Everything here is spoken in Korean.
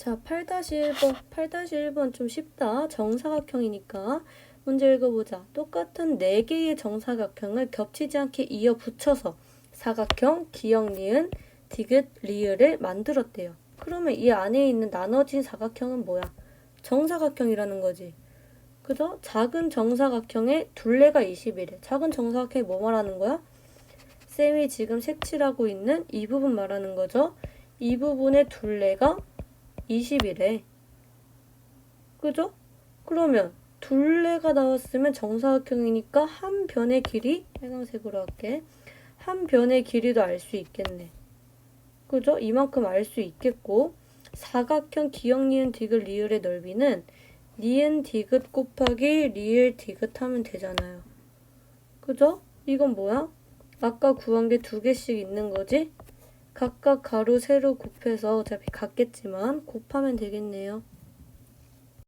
자, 8-1번. 8-1번 좀 쉽다. 정사각형이니까. 문제 읽어보자. 똑같은 4개의 정사각형을 겹치지 않게 이어 붙여서 사각형, 기역, 니은, 디귿, 리을을 만들었대요. 그러면 이 안에 있는 나눠진 사각형은 뭐야? 정사각형이라는 거지. 그죠? 작은 정사각형의 둘레가 20이래. 작은 정사각형이 뭐 말하는 거야? 쌤이 지금 색칠하고 있는 이 부분 말하는 거죠. 이 부분의 둘레가 20이래. 그죠? 그러면 둘레가 나왔으면 정사각형이니까 한 변의 길이 빨간색으로 할게. 한 변의 길이도 알 수 있겠네. 그죠? 이만큼 알 수 있겠고 사각형 기역 니은 디귿 리을의 넓이는 니은 디귿 곱하기 리을 디귿 하면 되잖아요. 그죠? 이건 뭐야? 아까 구한 게 두 개씩 있는 거지? 각각 가로 세로 곱해서 어차피 같겠지만 곱하면 되겠네요.